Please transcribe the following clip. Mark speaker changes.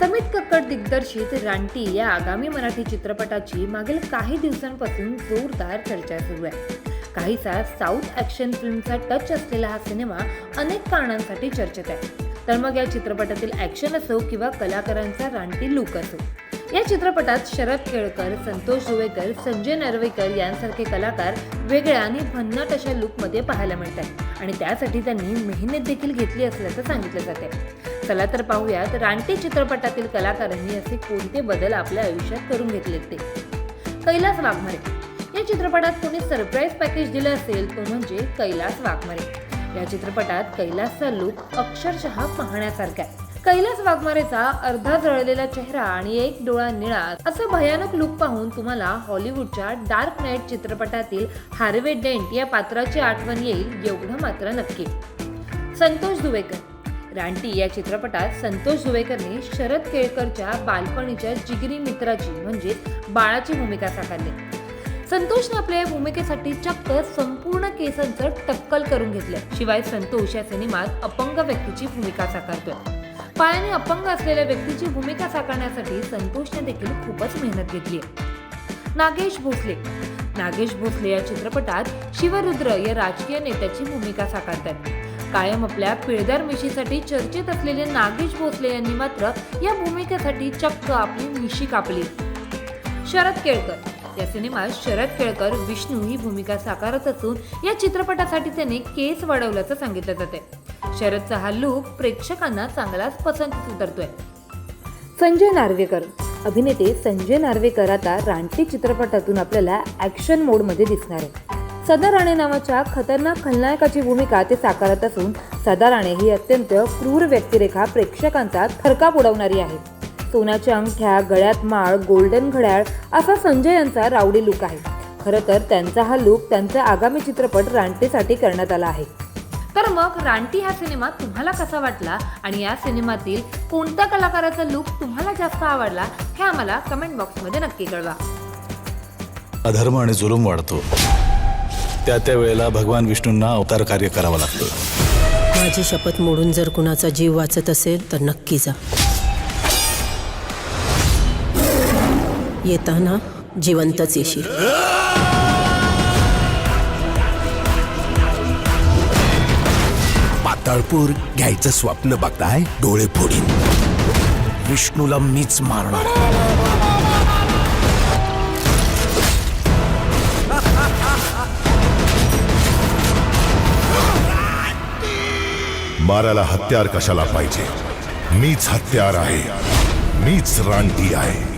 Speaker 1: समित कक्कड दिग्दर्शित रानटी या आगामी मराठी चित्रपटाची मागील काही दिवसांपासून जोरदार चर्चा सुरू आहे. काहीसा साऊथ ॲक्शन फिल्मचा टच असलेला हा सिनेमा अनेक कारणांसाठी चर्चेत आहे. तर मग या चित्रपटातील ॲक्शन असो किंवा कलाकारांचा रानटी लुक असो. या चित्रपटात शरद केळकर संतोष दुवेकर संजय नरवेकर यांसारखे कलाकार वेगळ्या आणि भन्नाट अशा लुकमध्ये पाहायला मिळतात आणि त्यासाठी त्यांनी मेहनत देखील घेतली असल्याचं सांगितलं जाते चला तर पाहूयात रानटी चित्रपटातील कलाकारांनी असे कोणते बदल आपल्या आयुष्यात करून घेतलेत ते? कैलास वाघमारे. या चित्रपटात कोणी सरप्राईज पॅकेज दिलं असेल तो म्हणजे कैलास वाघमारे. या चित्रपटात कैलासचा लुक अक्षरशः पाहण्यासारखा आहे. कैलास वाघमारेचा अर्धा जळलेला चेहरा आणि एक डोळा निळा असं भयानक लुक पाहून तुम्हाला हॉलिवूडच्या डार्क नाईट चित्रपटातील हार्वे डेंट या पात्राची आठवण येईल एवढं मात्र नक्की. संतोष दुवेकर. रानटी या चित्रपटात संतोष जुवेकरने शरद केळकरच्या बालपणीच्या जिगरी मित्राची म्हणजेच बाळाची भूमिका साकारली. संतोषने आपल्या या भूमिकेसाठी चक्क संपूर्ण केसांचं टक्कल करून घेतलं. शिवाय संतोष या सिनेमात अपंग व्यक्तीची भूमिका साकारतोय. पायाने अपंग असलेल्या व्यक्तीची भूमिका साकारण्यासाठी संतोषने देखील खूपच मेहनत घेतली नागेश भोसले. नागेश भोसले या चित्रपटात शिवरुद्र या राजकीय नेत्याची भूमिका साकारतात. कायम आपल्या पिळदार मिशीसाठी चर्चेत असलेले नागेश भोसले यांनी मात्र या भूमिकेसाठी चक्क आपली मिशी कापली. शरद केळकर. या सिनेमात शरद केळकर विष्णू ही भूमिका साकारत असून या चित्रपटासाठी त्याने केस वाढवल्याचं सांगितलं जाते शरदचा हा लूक प्रेक्षकांना चांगलाच पसंतीस उतरतोय. संजय नार्वेकर. अभिनेते संजय नार्वेकर आता रानटी चित्रपटातून आपल्याला ऍक्शन मोडमध्ये दिसणार आहे. सदा राणे नावाच्या खतरनाक खलनायकाची भूमिका ते साकारत असून सदा राणे ही अत्यंत क्रूर व्यक्तिरेखा प्रेक्षकांचा थरकाप उडवणारी आहे. सोन्याच्या अंगठ्या गळ्यात माळ गोल्डन घड्याळ असा संजय यांचा रावडी लुक आहे. खरं तर त्यांचा हा लुक त्यांचा आगामी चित्रपट रानटीसाठी करण्यात आला आहे. तर मग रानटी हा सिनेमा तुम्हाला कसा वाटला? आणि या सिनेमातील कोणत्या कलाकाराचा लुक तुम्हाला जास्त आवडला? हे आम्हाला कमेंट बॉक्समध्ये नक्की कळवा.
Speaker 2: अधर्म आणि जुलूम वाढतो. त्या त्या वेळेला भगवान विष्णूंना अवतार कार्य करावं लागतं.
Speaker 3: माझी शपथ मोडून जर कुणाचा जीव वाचत असेल तर नक्की जा. येताना जिवंतच येशील.
Speaker 4: पाताळपूर घ्यायचं स्वप्न बघताय? डोळे फोडीन. विष्णूला मीच मारणार.
Speaker 5: मारायला हत्यार कशाला पाहिजे? मीच हत्यार आहे. मीच रानटी आहे.